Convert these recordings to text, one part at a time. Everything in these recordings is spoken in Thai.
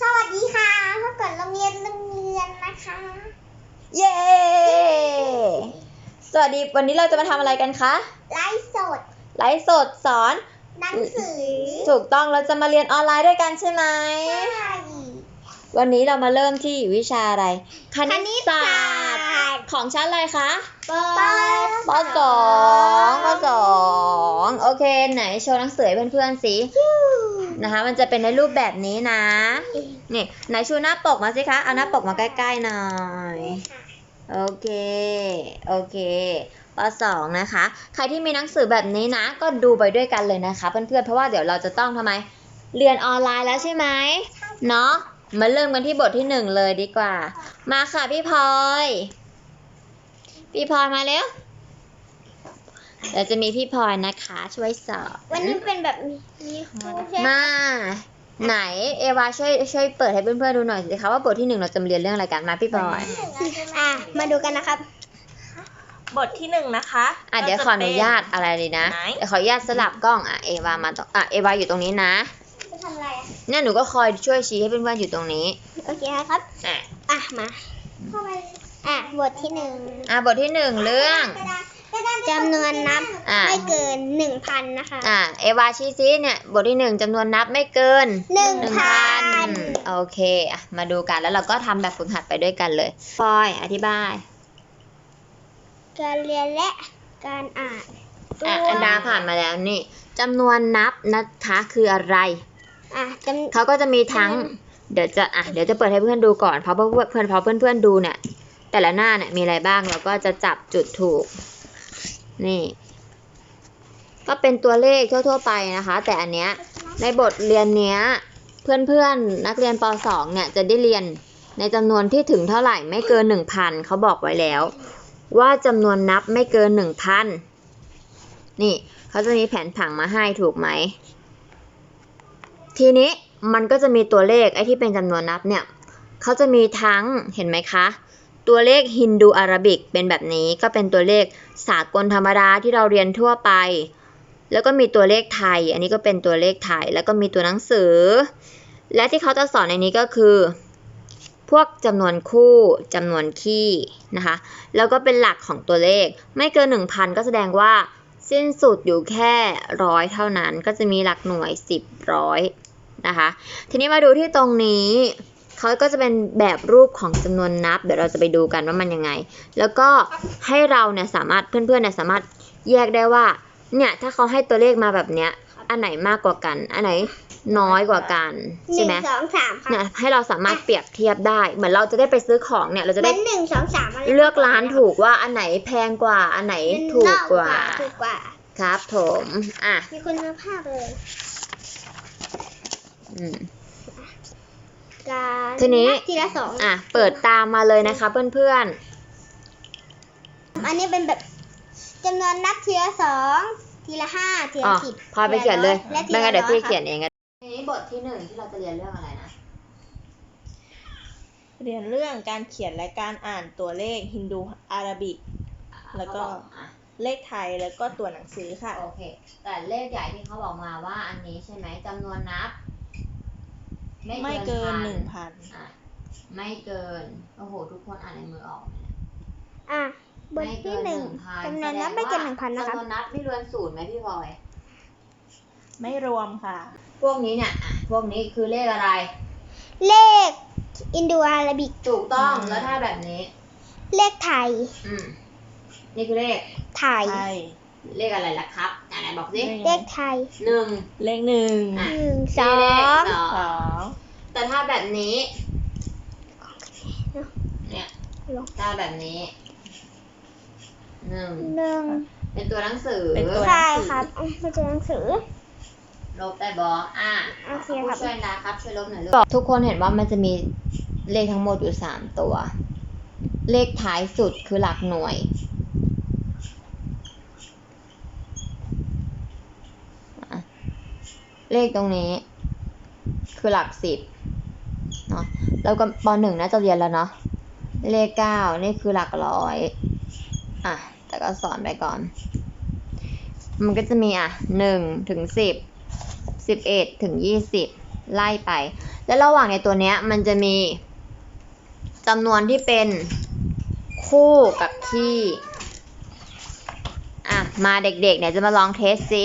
สวัสดีค่ะพบกับโรงเรียนโรงเรียนนะคะ เย้ สวัสดี วันนี้เราจะมาทำอะไรกันคะ ไลฟ์สด ไลฟ์สดสอน หนังสือถูกต้อง เราจะมาเรียนออนไลน์ด้วยกันใช่ไหม ใช่วันนี้เรามาเริ่มที่วิชาอะไร คณิคตณิตศาศาสตร์สตร์ ของชั้นอะไรคะปปสองปสองโอเค ไหนโชว์หนังสือให้เพื่อนๆสิ นะคะ มันจะเป็นในรูปแบบนี้นะ นี่ไหนชูหน้าปกมาสิคะ เอาหน้าปกมาใกล้ๆหน่อย โอเค โอเคปสองนะคะ ใครที่มีหนังสือแบบนี้นะ ก็ดูไปด้วยกันเลยนะคะเพื่อนๆ เพราะว่าเดี๋ยวเราจะต้องทำไม เรียนออนไลน์แล้วใช่ไหมเนาะ มาเริ่มกันที่บทที่หนึ่งเลยดีกว่า มาค่ะพี่พลอย พี่พลอยมาเร็ว เดี๋ยวจะมีพี่พลอยนะคะ ช่วยสอนวันนี้เป็นแบบมีมีครูใช่ไหมมา ไหนเอวาช่วยช่วยเปิดให้เพื่อนๆดูหน่อยสิคะว่าบทที่หนึ่งเราจะมาเรียนเรื่องอะไรกันมาพี่พลอยอะมาดูกันนะครับ บทที่หนึ่งนะคะอะเดี๋ยวขออนุญาตอะไรเลยนะไหนเดี๋ยวขออนุญาตสลับกล้องอะเอวามาตรงอะเอวาอยู่ตรงนี้นะจะทำอะไรอะเนี่ยหนูก็คอยช่วยชี้ให้เพื่อนๆอยู่ตรงนี้โอเคครับอะอะมาเข้าไปอะบทที่หนึ่งอะบทที่หนึ่งเรื่อง จำนวนนับอะไม่เกินหนึ่งพันนะคะอะเอวาชี้ซิเนี่ยบทที่หนึ่งจำนวนนับไม่เกิน หนึ่งพันโอเคอะมาดูกันแล้วเราก็ทำแบบฝึกหัดไปด้วยกันเลยพลอยอธิบายการเรียนและการอ่านอะตัวอันดาผ่านมาแล้วนี่จำนวนนับนะคะคืออะไร อะจำ เขาก็จะมีทั้ง เดี๋ยวจะอะเดี๋ยวจะเปิดให้เพื่อนดูก่อนเพราะเพื่อนเพื่อนเพราะเพื่อนเพื่อนๆดูเนี่ย แต่ละหน้าเนี่ยมีอะไรบ้างเราก็จะจับจุดถูก นี่ก็เป็นตัวเลขทั่ว ๆ ไปนะคะ แต่อันเนี้ยในบทเรียนเนี้ยเพื่อนๆ นักเรียนป .2 เนี่ยจะได้เรียนในจำนวนที่ถึงเท่าไหร่ไม่เกิน 1,000เขาบอกไว้แล้ว ว่าจำนวนนับไม่เกิน 1,000 นี่เขาจะมีแผนผังมาให้ถูกไหม ทีนี้มันก็จะมีตัวเลขไอ้ที่เป็นจำนวนนับเนี่ยเขาจะมีทั้งเห็นไหมคะ ตัวเลขฮินดูอาราบิกเป็นแบบนี้ก็เป็นตัวเลขสากลธรรมดาที่เราเรียนทั่วไป แล้วก็มีตัวเลขไทย อันนี้ก็เป็นตัวเลขไทย แล้วก็มีตัวหนังสือ และที่เขาจะสอนในนี้ก็คือ พวกจำนวนคู่จำนวนคี่นะคะ แล้วก็เป็นหลักของตัวเลข ไม่เกิน 1,000 ก็แสดงว่าสิ้นสุดอยู่แค่ร้อยเท่านั้น ก็จะมีหลักหน่วย 10ร้อยนะคะ ทีนี้มาดูที่ตรงนี้ เขาก็จะเป็นแบบรูปของจำนวนนับ เดี๋ยวเราจะไปดูกันว่ามันยังไง แล้วก็ให้เราเนี่ยสามารถเพื่อนๆเนี่ยสามารถแยกได้ว่า เนี่ยถ้าเขาให้ตัวเลขมาแบบเนี้ย อันไหนมากกว่ากัน อันไหนน้อยกว่ากันหใช่นึ่งไหมสองสามค่ะเนี่ยให้เราสามารถเปรียบเทียบได้ เหมือนเราจะได้ไปซื้อของเนี่ยเราจะเป็ได้นหนึ่งสองสามอะไรเลือกร้านถูกว่าอันไหนแพงกว่า อันไหนถูกกว่าถูกกว่า ครับผม อะ มีคุณภาพเลย อืม การทีนี้ทีละสองอะ เปิดตามมาเลยนะคะเพื่อนอันนี้เป็นแบบจำนวนนับทีละสองทีละห้าทีๆอ๋ละอสิบพอไปเขียนเลยและทีไม่ละงั้นเดี๋ยวร้พี่ค่ะเขียนเองกันทีนี้บทที่หนึ่งที่เราจะเรียนเรื่องอะไรนะ เรียนเรื่องการเขียนและการอ่านตัวเลขฮินดูอาราบิก แล้วก็เขาบอกอะเลขไทยแล้วก็ตัวหนังสือค่ะ โอเค แต่เลขใหญ่ที่เขาบอกมาว่าอันนี้ใช่ไหมจำนวนนับ ไม่เกินหนึ่งพัพันอะไม่เกิน โอ้โห ทุกคนอ่านในมือออกไหมเนี่ยอะบทไม่เกิที่หนึ่ง1,000จำนวนนับไม่เกินหนึ่งพันนะครับจำนวนนับไม่รวมศูนย์ไหมพี่พลอย ไม่รวมค่ะ พวกนี้เนี่ยอะพวกนี้คือเลขอะไร เลขอินโดอาราบิก ถูกต้อง อืม แล้วถ้าแบบนี้ เลขไทย อืม นี่คือเลข ไทย ไทย เลขอะไรล่ะครับอะไหนบอกสิเลขไทยหนึ่งเลขหนึ่งอะหนึ่งสนี่อเลขงสอสองงแต่ถ้าแบบนี้เนี่ยลงถ้าแบบนี้หนึ่งหนึ่งเป็นตัวหนังสือเป็นตัวใช่ครับอะมาเจอหนังสือ ลบได้บออะโอเคครับผู้ช่วยนะครับช่วยลบหน่อยลูกทุกคนเห็นว่ามันจะมีเลขทั้งหมดอยู่สามตัว เลขท้ายสุดคือหลักหน่วย อะ เลขตรงนี้ คือหลักสิบเนาะแล้วก็ปหนึ่งน่าจะเรียนแล้วเนาะเลขเก้านี่คือหลักร้อย อะ แต่ก็สอนไปก่อน มันก็จะมีอะหนึ่งถึงสิบสิบเอ็ดถึงยี่สิบไล่ไป แล้วระหว่างในตัวเนี้ย มันจะมีจำนวนที่เป็นคู่กับที่ อะ มาเด็กๆ เนี่ยจะมาลองเทสซิ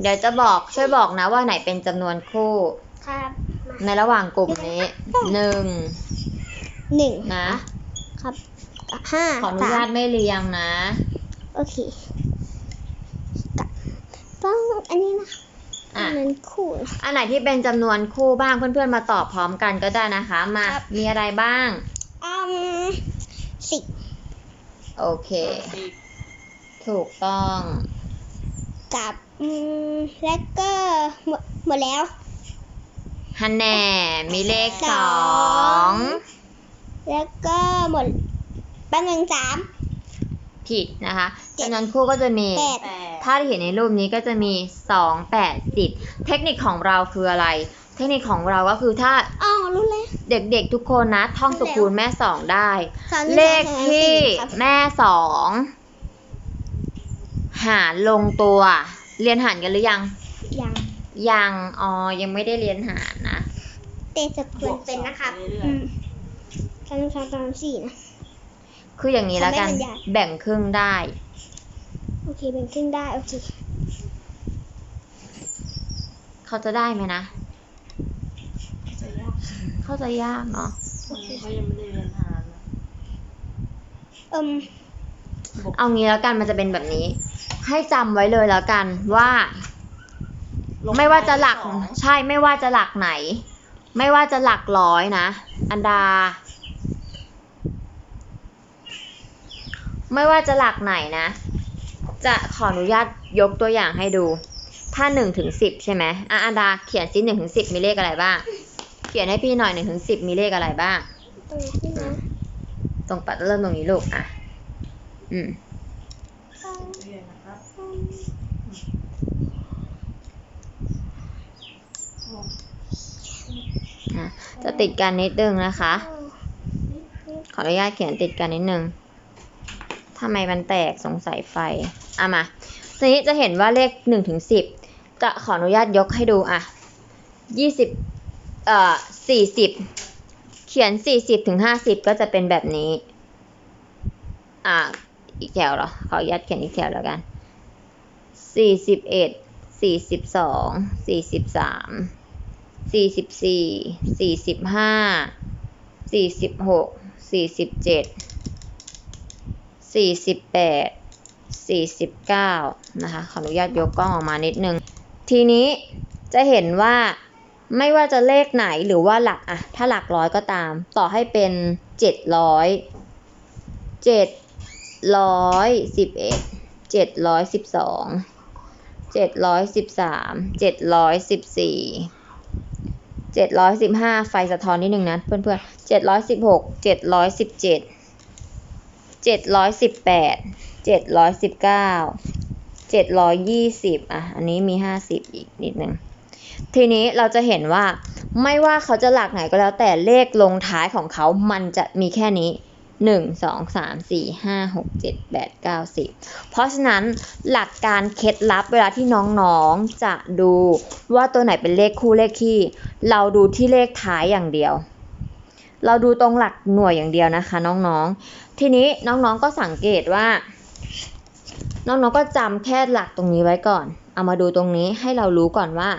เดี๋ยวจะบอกช่วยบอกนะว่าไหนเป็นจำนวนคู่ ครับในระหว่างกลุ่มนี้หนึ่งหนึ่งนะครับห้าขออนุสาญามตไม่เรียงนะ โอเคกับต้องอันนี้นะอะมันคู่นะอันไหนที่เป็นจำนวนคู่บ้างเพื่อนๆมาตอบพร้อมกันก็ได้นะคะ มาครับมีอะไรบ้างอืมสิบโอเค ถูกต้อง กับ อืมแล้วก็หมดหมดแล้ว ฮันแน่ มีเลขสสอองงแล้วก็หมดแป๊บหนึ่งสาม ผิดนะคะเจ็ด จำนวนคู่ก็จะมี แปดแปดถ้าที่เห็นในรูปนี้ก็จะมี 2 8 10 เทคนิคของเราคืออะไร เทคนิคของเราก็คือถ้าอ๋อรู้แล้วเด็กๆทุกคนนะท่องสกุลแม่สองได้ สามหนึ่งเลขสองสามที่สี่ครับแม่สองหารลงตัว เรียนหารกันหรือยัง ยังยัง อ๋อ ยังไม่ได้เรียนหารนะ เตะสกุลเป็นนะครับบวกสองไปเรื่อยๆอืมสามสามสามสี่นะ คืออย่างนี้แล้วกัน ทำให้มันใหญ่ แบ่งครึ่งได้ โอเคเป็นครึ่งได้ โอเคเขาจะได้ไหมนะจะยากเขาจะยากเนาะ เขายังไม่ได้เรียนหารนะเอิมเอางี้แล้วกันมันจะเป็นแบบนี้ ให้จำไว้เลยแล้วกันว่า ไม่ว่าจะหลักสองใช่ไม่ว่าจะหลักไหน ไม่ว่าจะหลักร้อยนะ อันดา ไม่ว่าจะหลักไหนนะ จะขออนุญาตยกตัวอย่างให้ดู ถ้าหนึ่งถึงสิบใช่ไหมอะอันดาเขียนซิหนึ่งถึงสิบมีเลขอะไรบ้างเขียนให้พี่หน่อยหนึ่งถึงสิบมีเลขอะไรบ้างตรงนี้นะตรงปัดเริ่มตรงนี้ลูกอะ อืม เรีย นะครับอะจะติดกันนิดนึงนะคะ ขออนุญาตเขียนติดกันนิดนึงทำไมมันแตกสงสัยไฟอะมาทีนี้จะเห็นว่าเลขหนึ่งถึงสิบจะขออนุญาตยกให้ดูอะยี่สิบเอ่อสี่สิบเขียนสี่สิบถึงห้าสิบก็จะเป็นแบบนี้ อะอีกแถวเหรอ ขออนุญาตเขียนอีกแถวแล้วกันสี่สิบเอ็ดสี่สิบสองสี่สิบสาม สี่สิบสี่สี่สิบห้าสี่สิบหกสี่สิบเจ็ดสี่สิบแปด49นะคะ ขออนุญาตยกกล้องออกมานิดนึง ทีนี้จะเห็นว่าไม่ว่าจะเลขไหนหรือว่าหลักอะถ้าหลักร้อยก็ตาม ต่อให้เป็น เจ็ดร้อยสิบห้าไฟสะท้อนนิดนึงนะเพื่อนๆ716 717 718เจ็ดร้อยสิบเก้าเจ็ดร้อยยี่สิบอะ อันนี้มีห้าสิบอีกนิดนึงทีนี้เราจะเห็นว่าไม่ว่าเขาจะหลักไหนก็แล้วแต่เลขลงท้ายของเขามันจะมีแค่นี้ หนึ่งสองสามสี่ห้าหกเจ็ดแปดเก้าสิบเพราะฉะนั้นหลักการเคล็ดลับเวลาที่น้องๆจะดูว่าตัวไหนเป็นเลขคู่เลขคี่ เราดูที่เลขท้ายอย่างเดียว เราดูตรงหลักหน่วยอย่างเดียวนะคะน้องๆ ทีนี้น้องๆก็สังเกตว่า น้องๆก็จำแค่หลักตรงนี้ไว้ก่อน เอามาดูตรงนี้ให้เรารู้ก่อนว่า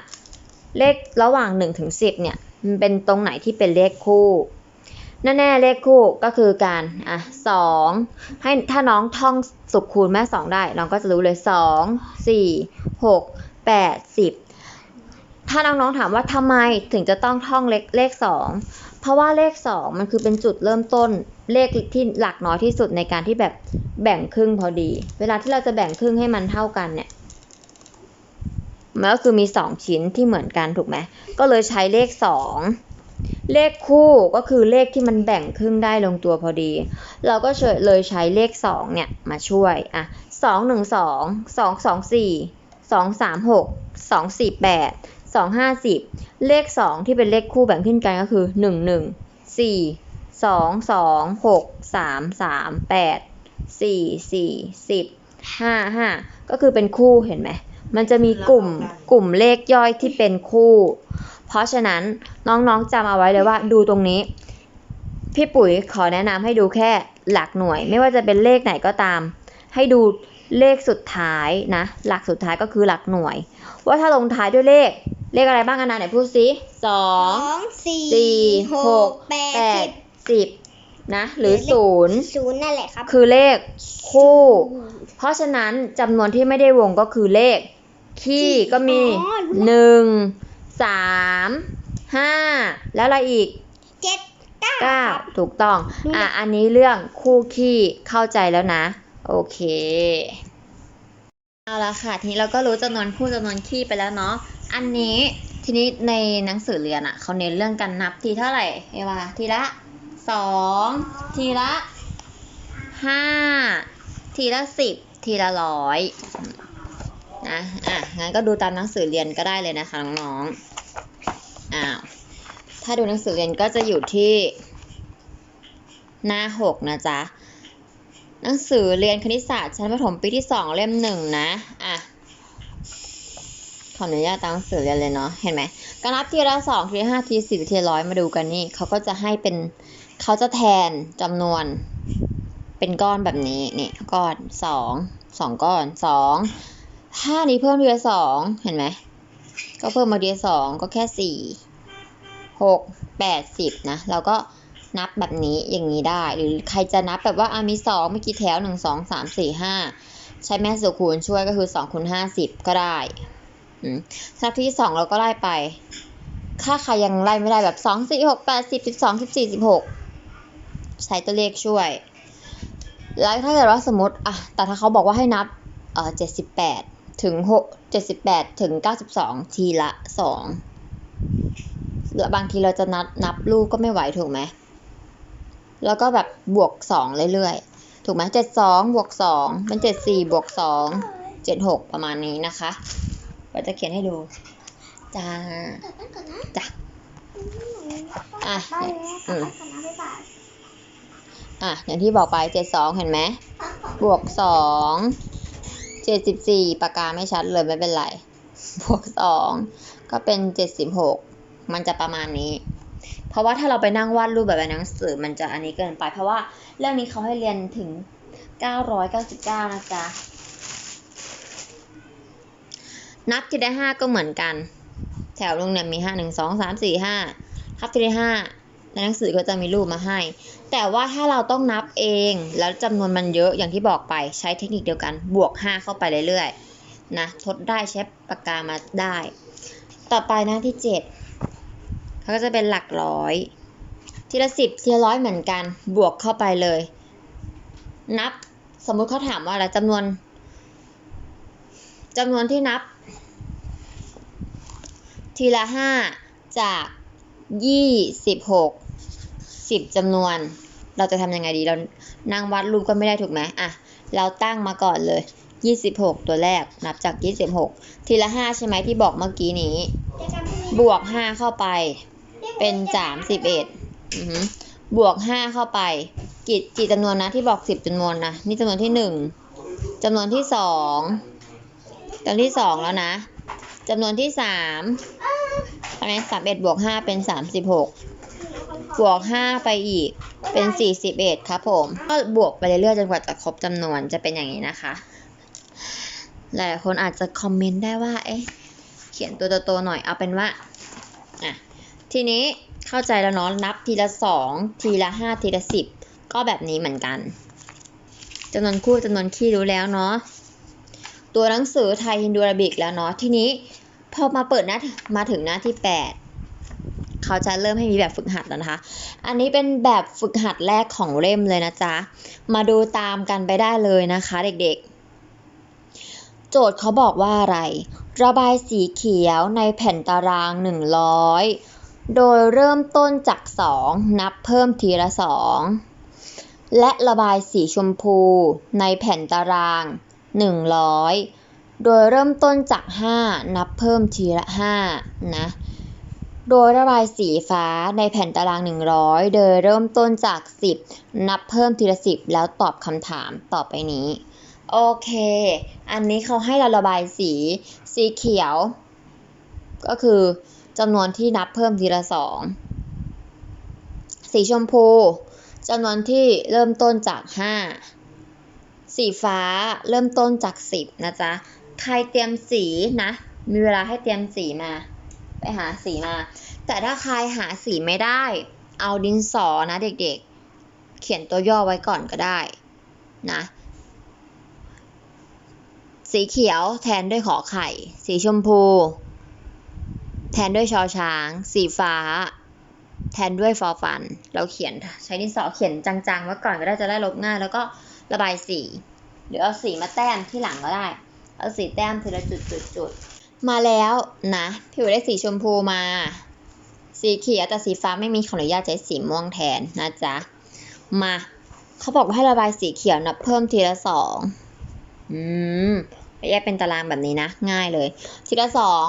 เลขระหว่าง1ถึง10เนี่ยมันเป็นตรงไหนที่เป็นเลขคู่ แน่ๆเลขคู่ก็คือการอะสองให้ถ้าน้องท่องสุขคูณแม่สองได้ น้องก็จะรู้เลยสองสี่หกแปดสิบถ้าน้องๆถามว่าทำไมถึงจะต้องท่องเลขเลขสองเพราะว่าเลขสองมันคือเป็นจุดเริ่มต้นเลขที่หลักน้อยที่สุดในการที่แบบแบ่งครึ่งพอดี เวลาที่เราจะแบ่งครึ่งให้มันเท่ากันเนี่ยมันก็คือมีสองชิ้นที่เหมือนกันถูกไหม ก็เลยใช้เลขสอง เลขคู่ก็คือเลขที่มันแบ่งครึ่งได้ลงตัวพอดี เราก็เลยใช้เลขสองเนี่ย มาช่วย อะสองหนึ่งสองสองสองสี่สองสามหกสองสี่แปดสองห้าสิบเลขสองที่เป็นเลขคู่แบ่งขึ้นกันก็คือหนึ่งหนึ่งสี่สองสองหกสามสามแปดสี่สี่สิบห้าห้าก็คือเป็นคู่เห็นไหม มันจะมีกลุ่มกลุ่มเลขย่อยที่เป็นคู่พ เพราะฉะนั้นน้องๆจำเอาไว้เลยว่าดูตรงนี้ พี่ปุ๋ยขอแนะนำให้ดูแค่หลักหน่วย ไม่ว่าจะเป็นเลขไหนก็ตาม ให้ดูเลขสุดท้ายนะ หลักสุดท้ายก็คือหลักหน่วย ว่าถ้าลงท้ายด้วยเลขเลขอะไรบ้างกันนะไหนพูดสิสอสงองสี่สี่หหกกแปแปดดสิบนะหรือศูนย์ศูนย์นั่นแหละครับ คือเลขคู่ เพราะฉะนั้นจำนวนที่ไม่ได้วงก็คือเลขคี่ก็มีอ๋อรู้แล้วหนึ่ง สามห้าแล้วอะไรอีกเจ็ดเก้าเก้าครับถูกต้องรู้แล้วอะ อันนี้เรื่องคู่คี่เข้าใจแล้วนะ โอเค เอาละค่ะ ทีนี้เราก็รู้จำนวนคู่จำนวนคี่ไปแล้วเนาะ อันนี้ทีนี้ในหนังสือเรียนอะ่ะเขาเน้นเรื่องการนับทีเท่าไหร่เอวาทีละสองทีละห้าทีละสิบทีละร้อย นะอะงั้นก็ดูตามหนังสือเรียนก็ได้เลยนะคะน้องๆอ้าวถ้าดูหนังสือเรียนก็จะอยู่ที่หน้าหกนะจ๊ะหนังสือเรียนคณิตศาสตร์ชั้นประถมปีที่สองเล่มหนึ่งนะอะขออนุญาตตามหนังสือเรียนเลยเนาะเห็นไหมการนับทีละสองทีละห้าทีละสิบทีละร้อยมาดูกันนี่เขาก็จะให้เป็นเขาจะแทนจำนวนเป็นก้อนแบบนี้นี่ก้อนสองสองก้อนสอง ห้านี้เพิ่มทีละสองเห็นไหม ก็เพิ่มมาทีละสองก็แค่สี่หกแปดสิบนะเราก็นับแบบนี้อย่างนี้ได้ หรือใครจะนับแบบว่าอามีสองเมื่อกี้แถวหนึ่งสองสามสี่ห้าใช้แม่สุคูณช่วยก็คือสองคูณห้าสิบก็ได้นับที่สองเราก็ไล่ไป ถ้าใครยังไล่ไม่ได้แบบสองสี่หกแปดสิบสิบสองสิบสี่สิบหกใช้ตัวเลขช่วย แล้วถ้าเกิดว่าสมมติอะแต่ถ้าเขาบอกว่าให้นับเออเจ็ดสิบแปด ถึงหกเจ็ดสิบแปดถึงเก้าสิบสองทีละสองแล้วบางทีเราจะนับนับลูกก็ไม่ไหวถูกไหม แล้วก็แบบบวกสองเรื่อยๆ ถูกไหมเจ็ดสองบวกสองเป็นเจ็ดสี่บวกสองเจ็ดหกประมาณนี้นะคะเราจะเขียนให้ดู จ้า จ้ะอะไปเลยอืมกลับบ้านก่อนนะบ๊ายบายอะ อย่างที่บอกไปเจ็ดสองเห็นไหม บวกสอง เจ็ดสิบสี่ปากกาไม่ชัดเลยไม่เป็นไร บวกสองก็เป็นเจ็ดสิบหกมันจะประมาณนี้ เพราะว่าถ้าเราไปนั่งวาดรูปแบบในหนังสือมันจะอันนี้เกินไป เพราะว่าเรื่องนี้เขาให้เรียนถึง999นะจ๊ะ นับทีได้ห้าก็เหมือนกัน แถวลงเนี่ยมีห้าหนึ่งสองสามสี่ห้าทับทีได้ห้าในหนังสือก็จะมีรูปมาให้ แต่ว่าถ้าเราต้องนับเองแล้วจำนวนมันเยอะอย่างที่บอกไปใช้เทคนิคเดียวกันบวก 5 เข้าไปเรื่อยๆนะทดได้ใช้ปากกามาได้ ต่อไปหน้าที่ 7 เขาก็จะเป็นหลักร้อย ทีละสิบทีละร้อยเหมือนกันบวกเข้าไปเลย นับสมมุติเขาถามว่าอะไรจำนวนจำนวนที่นับ ทีละห้าจากยี่สิบหกสิบจำนวน เราจะทำยังไงดี เรานั่งวัดรูปก็ไม่ได้ถูกไหมอะ เราตั้งมาก่อนเลย 26 ตัวแรก นับจาก 26 ทีละ 5 ใช่ไหมที่บอกเมื่อกี้นี้ บวก 5 เข้าไป เป็น 31อือหือบวก 5 เข้าไป กี่กี่จำนวนนะที่บอก 10จำนวนนะ นี่จำนวนที่ 1จำนวนที่ 2จำนวนที่ 2 แล้วนะจำนวนที่3ใช่ไหม31บวก 5 เป็น 36 บวก 5 ไปอีกเป็น 41 ครับผม ก็บวกไปเรื่อยๆจนกว่าจะครบจำนวนจะเป็นอย่างนี้นะคะ หลายๆคนอาจจะคอมเมนต์ได้ว่า เอ๊ะ เขียนตัวโตๆหน่อยเอาเป็นว่า อะ ทีนี้เข้าใจแล้วเนาะนับทีละ 2 ทีละ 5 ทีละ 10 ก็แบบนี้เหมือนกันจำนวนคู่จำนวนคี่รู้แล้วเนาะตัวหนังสือไทยฮินดูอาราบิกแล้วเนาะทีนี้พอมาเปิดหน้ามาถึงหน้าที่ 8 เขาจะเริ่มให้มีแบบฝึกหัดแล้วนะคะ อันนี้เป็นแบบฝึกหัดแรกของเล่มเลยนะจ๊ะ มาดูตามกันไปได้เลยนะคะเด็กๆ โจทย์เขาบอกว่าอะไร ระบายสีเขียวในแผ่นตาราง 100 โดยเริ่มต้นจาก 2 นับเพิ่มทีละ 2 และระบายสีชมพูในแผ่นตาราง 100โดยเริ่มต้นจาก 5 นับเพิ่มทีละ 5 นะ โดยระบายสีฟ้าในแผ่นตาราง 100 โดยเริ่มต้นจาก 10 นับเพิ่มทีละ 10 แล้วตอบคำถามต่อไปนี้ โอเค อันนี้เขาให้เราระบายสี สีเขียว ก็คือจำนวนที่นับเพิ่มทีละสองสีชมพูจำนวนที่เริ่มต้นจากห้าสีฟ้าเริ่มต้นจากสิบนะจ๊ะ ใครเตรียมสีนะ มีเวลาให้เตรียมสีมา ไปหาสีมา แต่ถ้าใครหาสีไม่ได้ เอาดินสอนะเด็กๆ เขียนตัวย่อไว้ก่อนก็ได้นะ สีเขียวแทนด้วยขอไข่ สีชมพู แทนด้วยชอช้าง สีฟ้า แทนด้วยฟอฟัน เราเขียนใช้ดินสอเขียนจังๆไว้ก่อนก็ได้จะได้ลบง่าย แล้วก็ระบายสีหรือเอาสีมาแต้มที่หลังก็ได้ เอาสีแต้มทีละจุดจุดจุดๆ มาแล้วนะพี่อูได้สีชมพูมา สีเขียวแต่สีฟ้าไม่มีขออนุญาตใช้สีม่วงแทนนะจ๊ะ มาเขาบอกว่าให้ระบายสีเขียวนับเพิ่มทีละสองอืมแยกเป็นตารางแบบนี้นะ ง่ายเลย ทีละสอง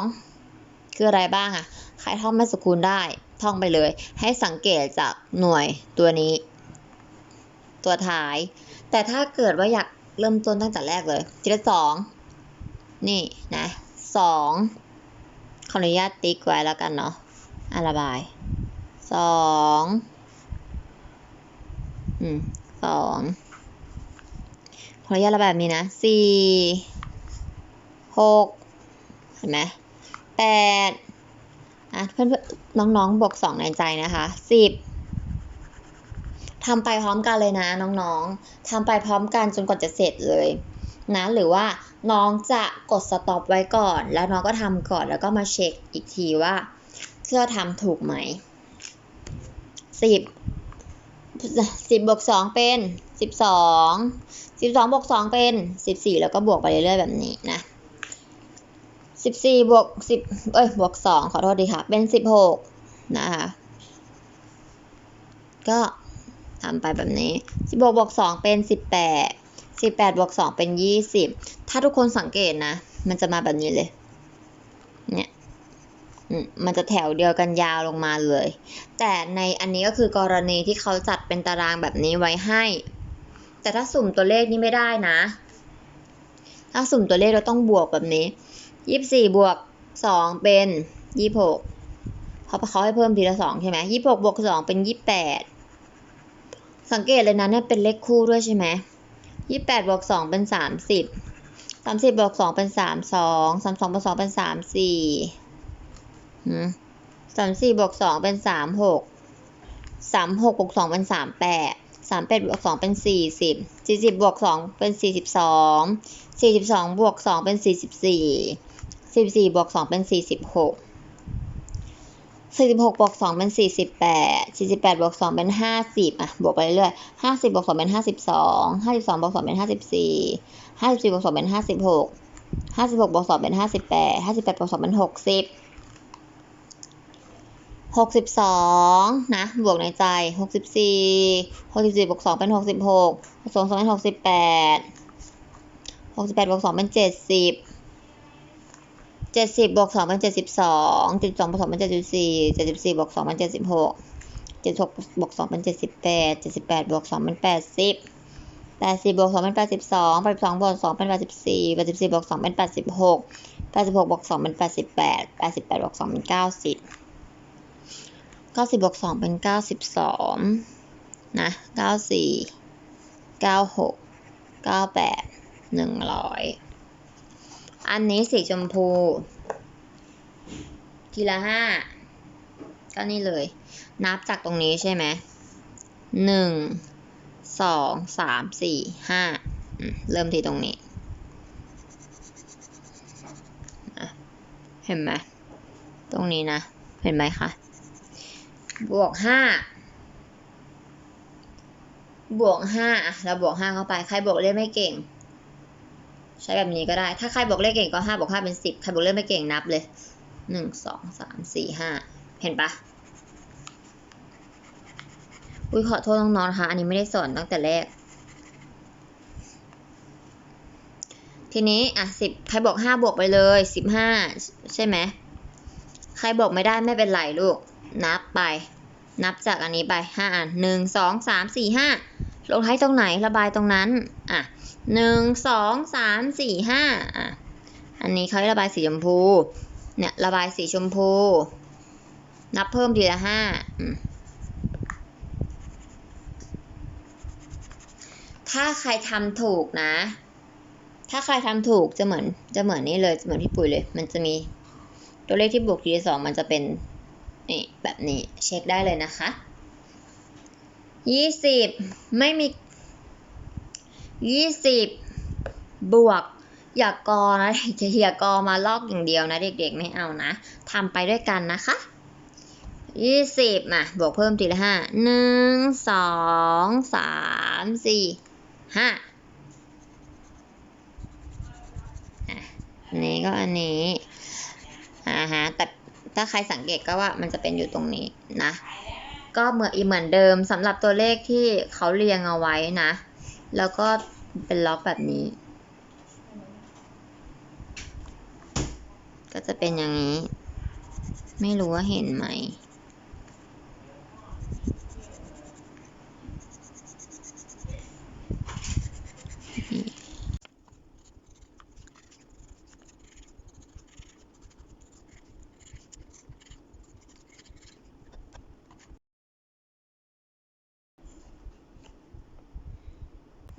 คืออะไรบ้างอะใครท่องแม่สกุลได้ ท่องไปเลย ให้สังเกตจากหน่วยตัวนี้ ตัวท้าย แต่ถ้าเกิดว่าอยากเริ่มต้นตั้งแต่แรกเลย ทีละสองนี่นะ สองขออนุญาตติ๊กไว้แล้วกันเนาะอะระบายสองอืมสองขออนุญาตระบายแบบนี้นะสี่หกเห็นไหมแปดอะเพื่อนๆน้องๆบวกสองในใจนะคะสิบทำไปพร้อมกันเลยนะน้องๆทำไปพร้อมกันจนกว่าจะเสร็จเลย นะหรือว่าน้องจะกดสต็อปไว้ก่อน แล้วน้องก็ทำก่อนแล้วก็มาเช็คอีกทีว่าเพื่อทำถูกไหมสิบสิบบวกสองเป็นสิบสองสิบสองบวกสองเป็นสิบสี่แล้วก็บวกไปเรื่อยๆแบบนี้นะสิบสี่บวกสิบเอ้ยบวกสองขอโทษดีค่ะ เป็นสิบหกนะคะก็ทำไปแบบนี้16บวก2เป็น18 18บวก2เป็น20ถ้าทุกคนสังเกตนะ มันจะมาแบบนี้เลย เนี่ยมันจะแถวเดียวกันยาวลงมาเลย แต่ในอันนี้ก็คือกรณีที่เขาจัดเป็นตารางแบบนี้ไว้ให้ แต่ถ้าสุ่มตัวเลขนี่ไม่ได้นะ ถ้าสุ่มตัวเลขเราต้องบวกแบบนี้24บวก2เป็น26เพราะเขาให้เพิ่มทีละสองใช่ไหมยี่สิบหกบวกสองเป็นยี่แปดสังเกตเลยนะเนี่ยเป็นเลขคู่ด้วยใช่ไหม ยี่แปดบวกสองเป็นสามสิบสามสิบบวกสองเป็นสามสองสามสองบวกสองเป็นสามสี่สามสี่บวกสองเป็นสามหกสามหกบวกสองเป็นสามแปดสามแปดบวกสองเป็นสี่สิบสี่สิบบวกสองเป็นสี่สิบสองสี่สิบสองบวกสองเป็นสี่สิบสี่สี่สิบสี่บวกสองเป็นสี่สิบหก สี่สิบหกบวกสองเป็นสี่สิบแปดสี่สิบแปดบวกสองเป็นห้าสิบอะบวกไปเรื่อยห้าสิบบวกสองเป็นห้าสิบสองห้าสิบสองบวกสองเป็นห้าสิบสี่ห้าสิบสี่บวกสองเป็นห้าสิบหกห้าสิบหกบวกสองเป็นห้าสิบแปดห้าสิบแปดบวกสองเป็นหกสิบหกสิบสองนะบวกในใจหกสิบสี่หกสิบสี่บวกสองเป็นหกสิบหกสองสองเป็นหกสิบแปดหกสิบแปดบวกสองเป็นเจ็ดสิบ เจ็ดสิบบวกสองเป็นเจ็ดสิบสองเจ็ดสองบวกสองเป็นเจ็ดสิบสี่เจ็ดสิบสี่บวกสองเป็นเจ็ดสิบหกเจ็ดหกบวกสองเป็นเจ็ดสิบแปดเจ็ดสิบแปดบวกสองเป็นแปดสิบแปดสิบบวกสองเป็นแปดสิบสองแปดสิบสองบวกสองเป็นแปดสิบสี่แปดสิบสี่บวกสองเป็นแปดสิบหกแปดสิบหกบวกสองเป็นแปดสิบแปดแปดสิบแปดบวกสองเป็นเก้าสิบเก้าสิบบวกสองเป็นเก้าสิบสองนะเก้าสี่เก้าหกเก้าแปดหนึ่งร้อย อันนี้สีชมพู ทีละห้าก็นี่เลย นับจากตรงนี้ใช่ไหมหนึ่งสองสามสี่ห้าเริ่มที่ตรงนี้ เห็นไหมตรงนี้นะ เห็นไหมคะ บวกห้าบวกห้าอะเราบวกห้าเข้าไป ใครบวกเลขไม่เก่ง ใช้แบบนี้ก็ได้ ถ้าใครบอกเลขเก่งก็ห้าบวกห้าเป็นสิบใครบอกเลขไม่เก่งนับเลยหนึ่งสองสามสี่ห้าเห็นปะอุ้ยขอโทษน้องๆนะคะอันนี้ไม่ได้สอนตั้งแต่แรก ทีนี้อะสิบใครบอกห้าบวกไปเลยสิบห้าใช่ไหมใครบอกไม่ได้ไม่เป็นไรลูก นับไป นับจากอันนี้ไปห้าอันหนึ่งสองสามสี่ห้าลงท้ายตรงไหนระบายตรงนั้น อะ หนึ่งสองสามสี่ห้าอะอันนี้เขาให้ระบายสีชมพู เนี่ยระบายสีชมพู นับเพิ่มทีละห้าถ้าใครทำถูกนะ ถ้าใครทำถูกจะเหมือนจะเหมือนนี่เลยเหมือนพี่ปุ๋ยเลย มันจะมีตัวเลขที่บวกทีละสองมันจะเป็นนี่แบบนี้เช็คได้เลยนะคะยี่สิบไม่มี ยี่สิบบวกอย่ากอนะจะอย่ากอมาลอกอย่างเดียวนะ เด็กๆไม่เอานะทำไปด้วยกันนะคะยี่สิบมาบวกเพิ่มทีละห้าหนึ่งสองสามสี่ห้าอะอันนี้ก็อันนี้อ่าฮะแต่ถ้าใครสังเกตก็ว่ามันจะเป็นอยู่ตรงนี้นะ ก็เหมือนอีเหมือนเดิมสำหรับตัวเลขที่เขาเรียงเอาไว้นะ แล้วก็เป็นล็อกแบบนี้ ก็จะเป็นอย่างนี้ ไม่รู้ว่าเห็นไหม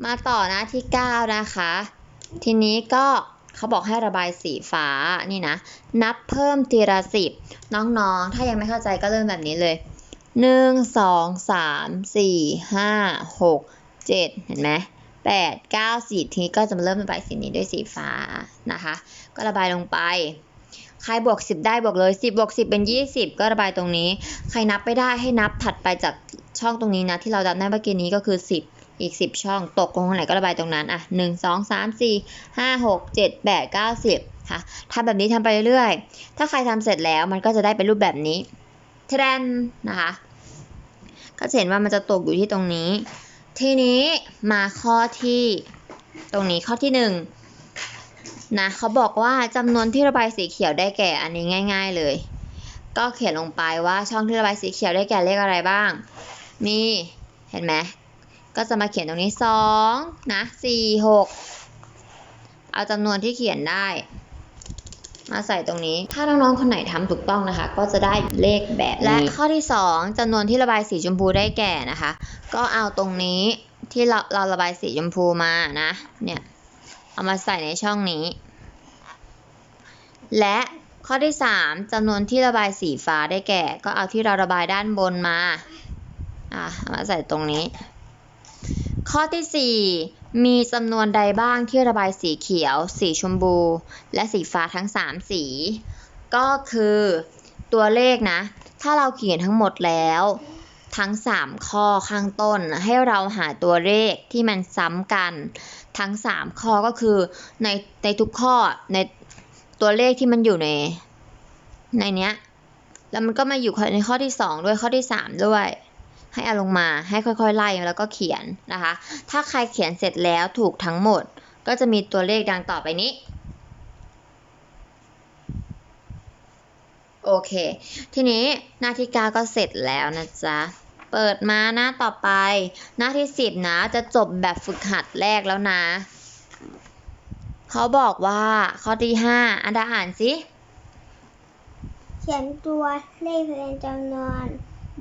มาต่อหน้าที่ 9 นะคะ ทีนี้ก็เขาบอกให้ระบายสีฟ้านี่นะ นับเพิ่มทีละสิบน้องๆ ถ้ายังไม่เข้าใจก็เริ่มแบบนี้เลย1 2 3 4 5 6 7เห็นไหม8 9 10ทีนี้ก็จะมาเริ่มระบายสีนี้ด้วยสีฟ้านะคะ ก็ระบายลงไป ใครบวก10ได้บวกเลย10บวก10เป็น20ก็ระบายตรงนี้ ใครนับไม่ได้ให้นับถัดไปจากช่องตรงนี้นะที่เราดับได้เมื่อกี้นี้ก็คือ10 อีก 10 ช่อง ตกลงตรงไหนก็ระบายตรงนั้นอะ1 2 3 4 5 6 7 8 9 10ค่ะทำแบบนี้ทำไปเรื่อยๆ ถ้าใครทำเสร็จแล้วมันก็จะได้เป็นรูปแบบนี้แทรนนะคะก็จะเห็นว่ามันจะตกอยู่ที่ตรงนี้ ทีนี้มาข้อที่ตรงนี้ข้อที่หนึ่งนะเขาบอกว่าจำนวนที่ระบายสีเขียวได้แก่อันนี้ง่าย ๆเลย ก็เขียนลงไปว่าช่องที่ระบายสีเขียวได้แก่เลขอะไรบ้าง มีเห็นไหม ก็จะมาเขียนตรงนี้สองนะสี่หกเอาจำนวนที่เขียนได้ มาใส่ตรงนี้ ถ้าน้องๆคนไหนทำถูกต้องนะคะ ก็จะได้เลขแบบและข้อที่สองจำนวนที่ระบายสีชมพูได้แก่นะคะ ก็เอาตรงนี้ที่เราเราระบายสีชมพูมานะเนี่ยเอามาใส่ในช่องนี้ และข้อที่สามจำนวนที่ระบายสีฟ้าได้แก่ ก็เอาที่เราระบายด้านบนมาอะเอามาใส่ตรงนี้ ข้อที่ 4 มีจำนวนใดบ้างที่ระบายสีเขียว สีชมพู และสีฟ้าทั้ง 3 สี ก็คือตัวเลขนะ ถ้าเราเขียนทั้งหมดแล้ว ทั้ง 3 ข้อข้างต้นให้เราหาตัวเลขที่มันซ้ำกัน ทั้ง 3 ข้อก็คือในในทุกข้อในตัวเลขที่มันอยู่ในในเนี้ยแล้วมันก็มาอยู่ในข้อที่ 2 ด้วยข้อที่ 3 ด้วย ให้เอาลงมาให้ค่อยๆไล่แล้วก็เขียนนะคะ ถ้าใครเขียนเสร็จแล้วถูกทั้งหมด ก็จะมีตัวเลขดังต่อไปนี้โอเค ทีนี้หน้าที่9ก็เสร็จแล้วนะจ๊ะ เปิดมาหน้าต่อไป หน้าที่ 10 นะจะจบแบบฝึกหัดแรกแล้วนะ เขาบอกว่าข้อที่ 5 อันดาอ่านสิ เขียนตัวเลขเป็นจำนวน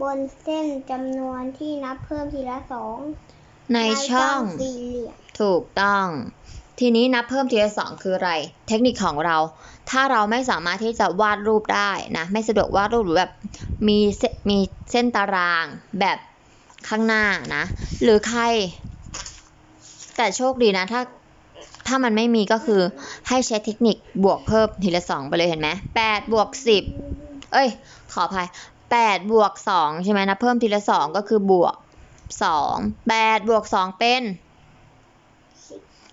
บนเส้นจำนวนที่นับเพิ่มทีละสองในช่องสี่เหลี่ยมถูกต้อง ทีนี้นับเพิ่มทีละสองคืออะไร เทคนิคของเรา ถ้าเราไม่สามารถที่จะวาดรูปได้นะไม่สะดวกวาดรูปหรือแบบมีเส้นมีเส้นตารางแบบข้างหน้านะ หรือใคร แต่โชคดีนะถ้าถ้ามันไม่มีก็คือให้ใช้เทคนิคบวกเพิ่มทีละสองไปเลยเห็นไหมแปดบวกสิบเอ้ย ขออภัย แปดบวกสองใช่ไหมนะเพิ่มทีละสองก็คือบวกสองแปดบวกสองเป็น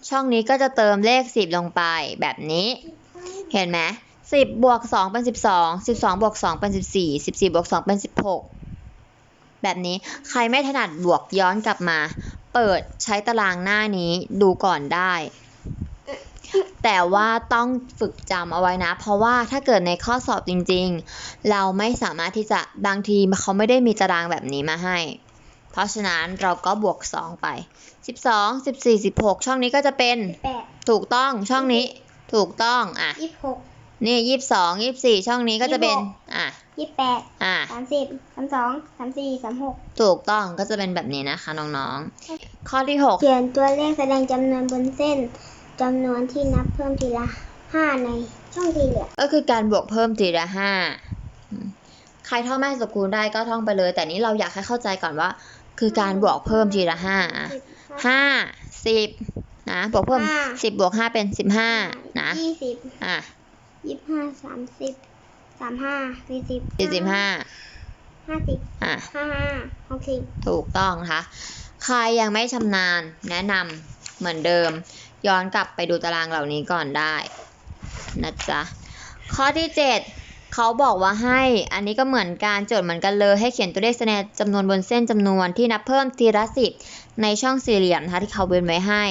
ช่องนี้ก็จะเติมเลข10ลงไปแบบนี้ เห็นไหม10บบวก2เป็น12 12บสองบวก2เป็น14 14บสี่บวก2เป็น16แบบนี้ใครไม่ถนัดบวกย้อนกลับมา เปิดใช้ตารางหน้านี้ดูก่อนได้ แต่ว่าต้องฝึกจำเอาไว้นะ เพราะว่าถ้าเกิดในข้อสอบจริงๆ เราไม่สามารถที่จะบางทีเขาไม่ได้มีตารางแบบนี้มาให้ เพราะฉะนั้นเราก็บวก 2 ไป 12 14 16 ช่องนี้ก็จะเป็นแปดถูกต้องช่องนี้ ถูกต้องอะ ยี่สิบหกนี่ยี่สิบสองยี่สิบสี่ช่องนี้ก็จะเป็นอะยี่สิบแปดอะ สามสิบสามสองสามสี่สามหกถูกต้องก็จะเป็นแบบนี้นะคะน้องๆ ข้อที่หกเขียนตัวเลขแสดงจำนวนบนเส้น จำนวนที่นับเพิ่มทีละห้าในช่องสี่เหลี่ยมก็คือการบวกเพิ่มทีละห้าอืมใครท่องแม่สกูลได้ก็ท่องไปเลย แต่นี้เราอยากให้เข้าใจก่อนว่า คือการบวกเพิ่มทีละห้าอะสิบห้าสิบนะบวกเพิ่มห้าสิบบวกห้าเป็นสิบห้านะยี่สิบอะยี่สิบห้าสามสิบสามห้าสี่สิบสี่สิบห้าห้าสิบอะห้าห้าหกสิบถูกต้องนะคะใครยังไม่ชำนาญแนะนำเหมือนเดิม ย้อนกลับไปดูตารางเหล่านี้ก่อนได้นะจ๊ะข้อที่ 7 เขาบอกว่าให้ อันนี้ก็เหมือนการโจทย์เหมือนกันเลย ให้เขียนตัวเลขแสดงจำนวนบนเส้นจำนวนที่นับเพิ่มทีละสิบในช่องสี่เหลี่ยมนะคะที่เขาเว้นไว้ให้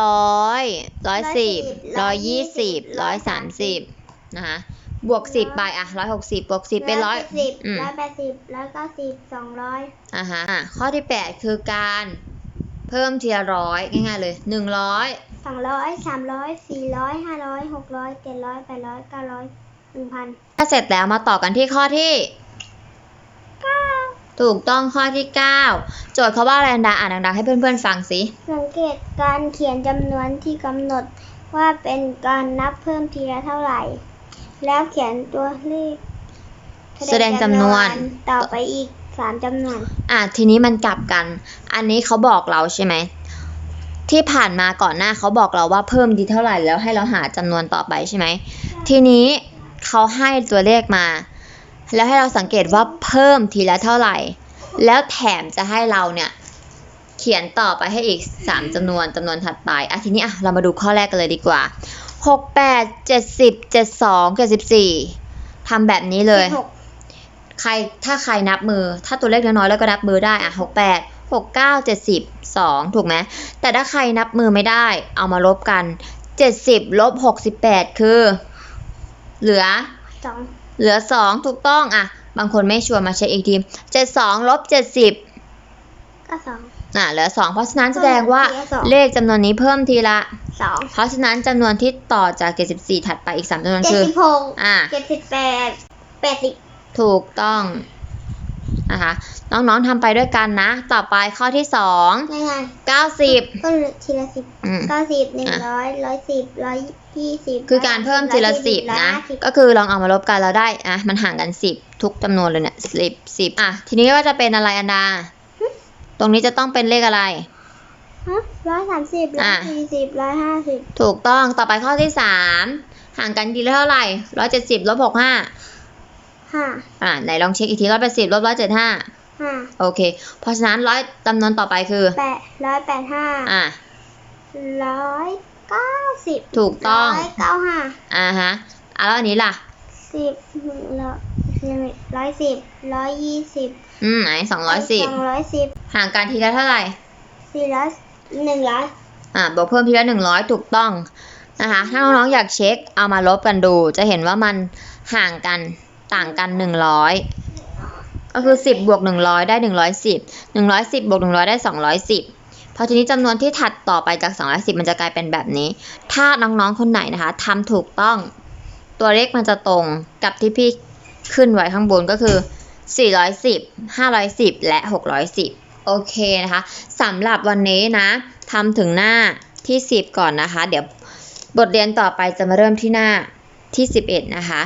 ร้อยร้อยสิบร้อยยี่สิบร้อยสามสิบนะคะบวกสิบไปอะร้อยหกสิบบวกสิบเป็นร้อยสิบอืมร้อยแปดสิบร้อยเก้าสิบสองร้อยอ่าฮะอะข้อที่8คือการ เพิ่มทีละร้อยง่ายๆเลย100สองร้อยสามร้อยสี่ร้อยห้าร้อยหกร้อยเจ็ดร้อยแปดร้อยเก้าร้อยหนึ่งพันถ้าเสร็จแล้วมาต่อกันที่ข้อที่ถูกต้องข้อที่ 9 โจทย์เขาว่าอะไรอันดาอ่านดังๆให้เพื่อนๆฟังสิสังเกตการเขียนจำนวนที่กำหนดว่าเป็นการนับเพิ่มทีละเท่าไหร่ แล้วเขียนตัวเลขแสดงจำนวนต่อไปอีก สามจำนวนอะทีนี้มันกลับกัน อันนี้เขาบอกเราใช่ไหม ที่ผ่านมาก่อนหน้าเขาบอกเราว่าเพิ่มดีเท่าไหร่แล้วให้เราหาจำนวนต่อไปใช่ไหม ทีนี้เขาให้ตัวเลขมา แล้วให้เราสังเกตว่าเพิ่มทีละเท่าไหร่ แล้วแถมจะให้เราเนี่ยเขียนต่อไปให้อีก 3จำนวนจำนวนถัดไปอะทีนี้อะเรามาดูข้อแรกกันเลยดีกว่า 6 8 70 72 74ทำแบบนี้เลยสิบหก ใครถ้าใครนับมือ ถ้าตัวเลขน้อยๆแล้วก็นับมือได้อะหกแปดหกเก้าเจ็ดสิบสองถูกไหมแต่ถ้าใครนับมือไม่ได้เอามาลบกันเจ็ดสิบลบหกสิบแปดคือ เหลือสองเหลือสองถูกต้องอะ บางคนไม่ชัวร์มาเช็คอีกทีเจ็ดสองลบเจ็ดสิบก็สองอะเหลือสองเพราะฉะนั้นแสดงว่าเหลือสองเลขจำนวนนี้เพิ่มทีละสองเพราะฉะนั้นจำนวนที่ต่อจากเจ็ดสิบสี่ถัดไปอีกสามจำนวนเจ็ดคือสิบหกอะเจ็ดสิบแปดแปดสิบ ถูกต้องนะคะน้องๆทำไปด้วยกันนะ ต่อไปข้อที่สองง่ายเก้าสิบๆก็ทีละสิบอืม เก้าสิบหนึ่งร้อยร้อยสิบร้อยยี่สิบคือการเพิ่มทีละสิบร้อยนะห้าสิบก็คือลองเอามาลบกันแล้วได้อะมันห่างกันสิบทุกจำนวนเลยเนี่ยสิบสิบอะ ทีนี้ก็จะเป็นอะไรอันดา ตรงนี้จะต้องเป็นเลขอะไรฮะร้อยสามสิบร้ออะยสี่สิบร้อยห้าสิบถูกต้องต่อไปข้อที่สามห่างกันทีละเท่าไหร่ร้อยเจ็ดสิบลบหกห้า ห้าอะไหนลองเช็คอีกทีร้อยแปดสิบลบร้อยเจ็ดห้าห้าโอเค เพราะฉะนั้นร้อยจำนวนต่อไปคือแปดร้อยแปดห้าอะร้อยเก้าสิบถูกต้องร้อยเก้าห้าอ่าฮะอะแล้วอันนี้ล่ะสิบร้อยร้อยสิบร้อยยี่สิบอืมไหนสองร้อยสิบสองร้อยสิบห่างกันทีละเท่าไหร่สี่ร้อยหนึ่งร้อยอ่าบวกเพิ่มทีละหนึ่งร้อยถูกต้องนะคะถ้าน้องๆอยากเช็คเอามาลบกันดู จะเห็นว่ามันห่างกัน ต่างกันหนึ่งร้อยก็คือสิบบวกหนึ่งร้อยได้หนึ่งร้อยสิบหนึ่งร้อยสิบบวกหนึ่งร้อยได้สองร้อยสิบพอทีนี้จำนวนที่ถัดต่อไปจาก 210 มันจะกลายเป็นแบบนี้ ถ้าน้องๆ คนไหนนะคะทำถูกต้อง ตัวเลขมันจะตรงกับที่พี่ขึ้นไว้ข้างบนก็คือ 410 510 และ 610 โอเคนะคะสำหรับวันนี้นะทำถึงหน้าที่ 10 ก่อนนะคะ เดี๋ยวบทเรียนต่อไปจะมาเริ่มที่หน้าที่ 11 นะคะ